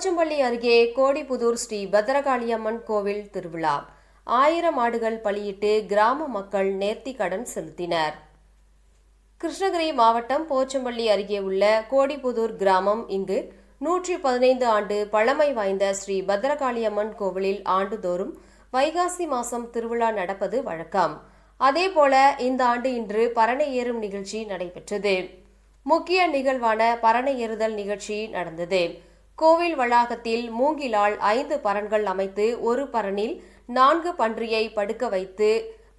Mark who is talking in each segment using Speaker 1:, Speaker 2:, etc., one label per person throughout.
Speaker 1: போச்சம்பள்ளி அருகே கோடிபுதூர் ஸ்ரீ பத்ரகாளியம்மன் கோவில் திருவிழா. ஆயிரம் ஆடுகள் பலியிட்டு கிராம மக்கள் நேர்த்தி கடன் செலுத்தினர். கிருஷ்ணகிரி மாவட்டம் போச்சம்பள்ளி அருகே உள்ள கோடிபுதூர் கிராமம் இங்கு நூற்றி பதினைந்து ஆண்டு பழமை வாய்ந்த ஸ்ரீ பத்ரகாளியம்மன் கோவிலில் ஆண்டுதோறும் வைகாசி மாசம் திருவிழா நடப்பது வழக்கம். அதேபோல இந்த ஆண்டு இன்று பரணை ஏறும் நிகழ்ச்சி நடைபெற்றது. முக்கிய நிகழ்வான பரணை ஏறுதல் நிகழ்ச்சி நடந்தது. கோவில் வளாகத்தில் மூங்கிலால் ஐந்து பரன்கள் அமைத்து ஒரு பரனில் நான்கு பன்றியை படுக்க வைத்து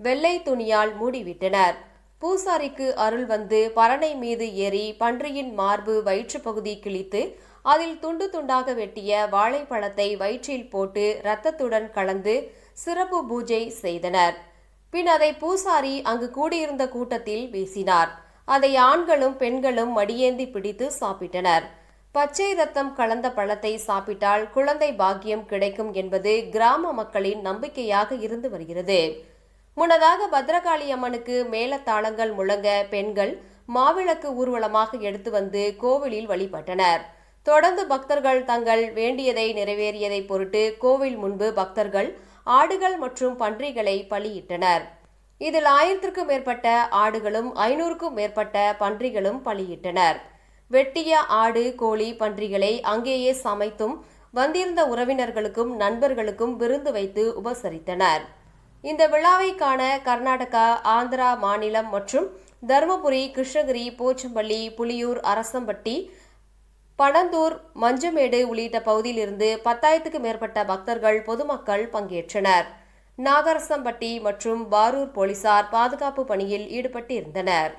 Speaker 1: வெள்ளை துணியால் மூடிவிட்டனர். பூசாரிக்கு அருள் வந்து பரணை மீது ஏறி பன்றியின் மார்பு வயிற்றுப்பகுதி கிழித்து அதில் துண்டு துண்டாக வெட்டிய வாழைப்பழத்தை வயிற்றில் போட்டு இரத்தத்துடன் கலந்து சிறப்பு பூஜை செய்தனர். பின் அதை பூசாரி அங்கு கூடியிருந்த கூட்டத்தில் வீசினார். அதை ஆண்களும் பெண்களும் மடியேந்தி பிடித்து சாப்பிட்டனர். பச்சை ரத்தம் கலந்த பழத்தை சாப்பிட்டால் குழந்தை பாக்கியம் கிடைக்கும் என்பது கிராம மக்களின் நம்பிக்கையாக இருந்து வருகிறது. முன்னதாக பத்ரகாளி அம்மனுக்கு மேலத்தாளங்கள் முழங்க பெண்கள் மாவிளக்கு ஊர்வலமாக எடுத்து வந்து கோவிலில் வழிபட்டனர். தொடர்ந்து பக்தர்கள் தங்கள் வேண்டியதை நிறைவேறியதை பொருட்டு கோவில் முன்பு பக்தர்கள் ஆடுகள் மற்றும் பன்றிகளை பலியிட்டனர். இதில் ஆயிரத்திற்கும் மேற்பட்ட ஆடுகளும் ஐநூறுக்கும் மேற்பட்ட பன்றிகளும் பலியிட்டனர். வெட்டிய ஆடு கோழி பன்றிகளை அங்கேயே சமைத்தும் வந்திருந்த உறவினர்களுக்கும் நண்பர்களுக்கும் விருந்து வைத்து உபசரித்தனர். இந்த விழாவை காண கர்நாடகா ஆந்திரா மாநிலம் மற்றும் தருமபுரி கிருஷ்ணகிரி போச்சம்பள்ளி புலியூர் அரசம்பட்டி பணந்தூர் மஞ்சமேடு உள்ளிட்ட பகுதியிலிருந்து பத்தாயிரத்துக்கு மேற்பட்ட பக்தர்கள் பொதுமக்கள் பங்கேற்றனர். நாகரசம்பட்டி மற்றும் பாரூர் போலீசார் பாதுகாப்பு பணியில் ஈடுபட்டிருந்தனர்.